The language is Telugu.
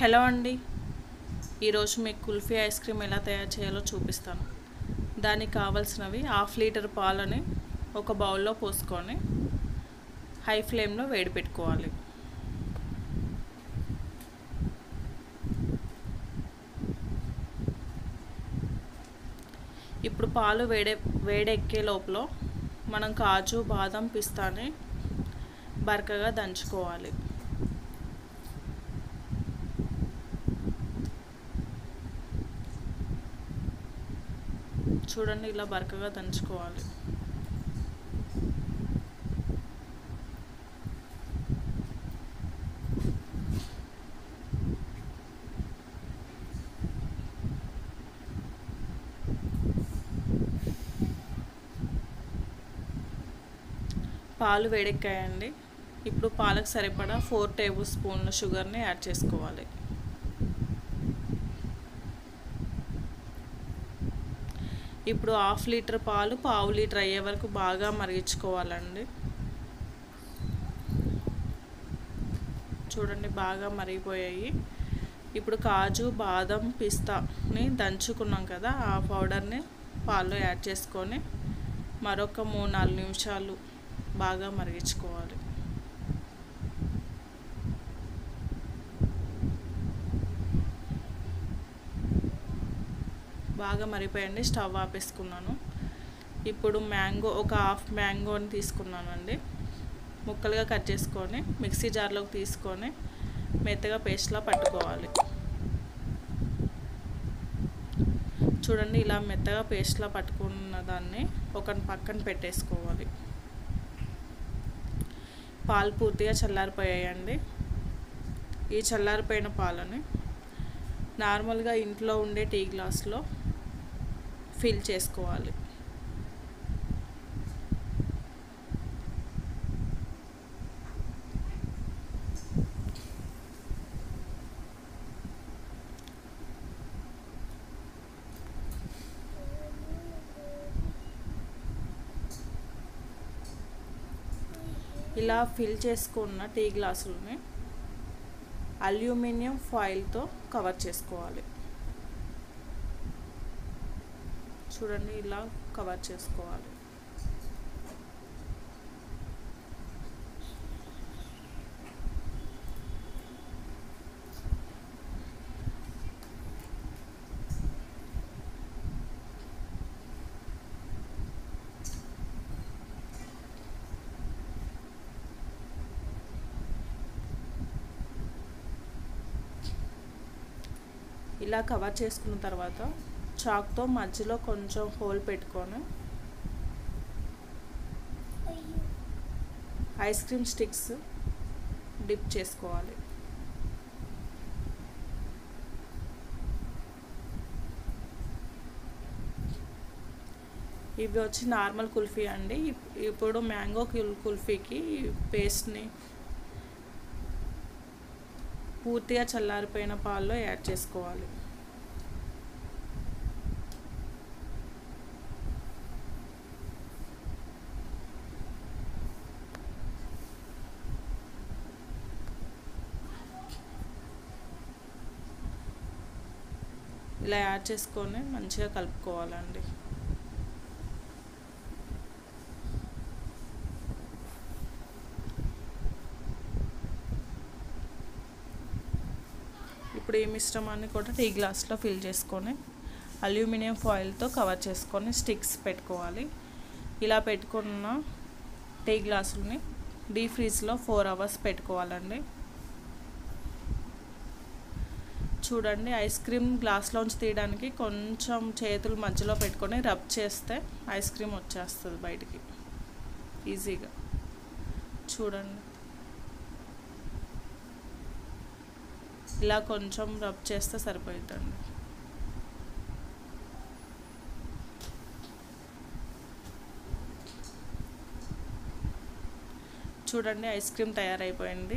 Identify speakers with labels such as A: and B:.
A: హలో అండి. ఈరోజు మీకు కుల్ఫీ ఐస్ క్రీమ్ ఎలా తయారు చేయాలో చూపిస్తాను. దానికి కావాల్సినవి హాఫ్ లీటర్ పాలని ఒక బౌల్లో పోసుకొని హై ఫ్లేమ్లో వేడి పెట్టుకోవాలి. ఇప్పుడు పాలు వేడే వేడెక్కే లోపల మనం కాజు బాదం పిస్తాని బరకగా దంచుకోవాలి. చూడండి ఇలా బరకగా దంచుకోవాలి. పాలు వేడెక్కాయండి. ఇప్పుడు పాలకు సరిపడా ఫోర్ టేబుల్ స్పూన్ల షుగర్ని యాడ్ చేసుకోవాలి. ఇప్పుడు హాఫ్ లీటర్ పాలు పావు లీటర్ అయ్యే వరకు బాగా మరిగించుకోవాలండి. చూడండి బాగా మరిగిపోయాయి. ఇప్పుడు కాజు బాదం పిస్తాని దంచుకున్నాం కదా ఆ పౌడర్ని పాల్లో యాడ్ చేసుకొని మరొక మూడు నాలుగు నిమిషాలు బాగా మరిగించుకోవాలి. బాగా మరిపోయండి స్టవ్ ఆపేసుకున్నాను. ఇప్పుడు మ్యాంగో ఒక హాఫ్ మ్యాంగోని తీసుకున్నానండి. ముక్కలుగా కట్ చేసుకొని మిక్సీ జార్లోకి తీసుకొని మెత్తగా పేస్ట్లా పట్టుకోవాలి. చూడండి ఇలా మెత్తగా పేస్ట్లా పట్టుకున్న దాన్ని ఒక పక్కన పెట్టేసుకోవాలి. పాలు పూర్తిగా చల్లారిపోయాయండి. ఈ చల్లారిపోయిన పాలని నార్మల్గా ఇంట్లో ఉండే టీ గ్లాస్లో ఫిల్ చేసుకోవాలి. ఇలా ఫిల్ చేసుకున్న టీ గ్లాసులని అల్యూమినియం ఫాయిల్తో కవర్ చేసుకోవాలి. చూడండి ఇలా కవర్ చేసుకోవాలి. ఇలా కవర్ చేసుకున్న తర్వాత చాక్తో మధ్యలో కొంచెం హోల్ పెట్టుకొని ఐస్ క్రీమ్ స్టిక్స్ డిప్ చేసుకోవాలి. ఇవి వచ్చి నార్మల్ కుల్ఫీ అండి. ఇప్పుడు మ్యాంగో కుల్ఫీకి పేస్ట్ని పూర్తిగా చల్లారిపోయిన పాల్లో యాడ్ చేసుకోవాలి. ఇలా యాడ్ చేసుకొని మంచిగా కలుపుకోవాలండి. ఇప్పుడు ఈ మిశ్రమాన్ని కూడా టీ గ్లాస్లో ఫిల్ చేసుకొని అల్యూమినియం ఫాయిల్తో కవర్ చేసుకొని స్టిక్స్ పెట్టుకోవాలి. ఇలా పెట్టుకున్న టీ గ్లాసులని డీ ఫ్రీజ్లో ఫోర్ అవర్స్ పెట్టుకోవాలండి. చూడండి ఐస్ క్రీమ్ గ్లాస్లోంచి తీయడానికి కొంచెం చేతులు మధ్యలో పెట్టుకొని రబ్ చేస్తే ఐస్ క్రీమ్ వచ్చేస్తుంది బయటికి. ఈజీగా. చూడండి. ఇలా కొంచెం రబ్ చేస్తే సరిపోతుందండి చూడండి ఐస్ క్రీమ్ తయారైపోయింది.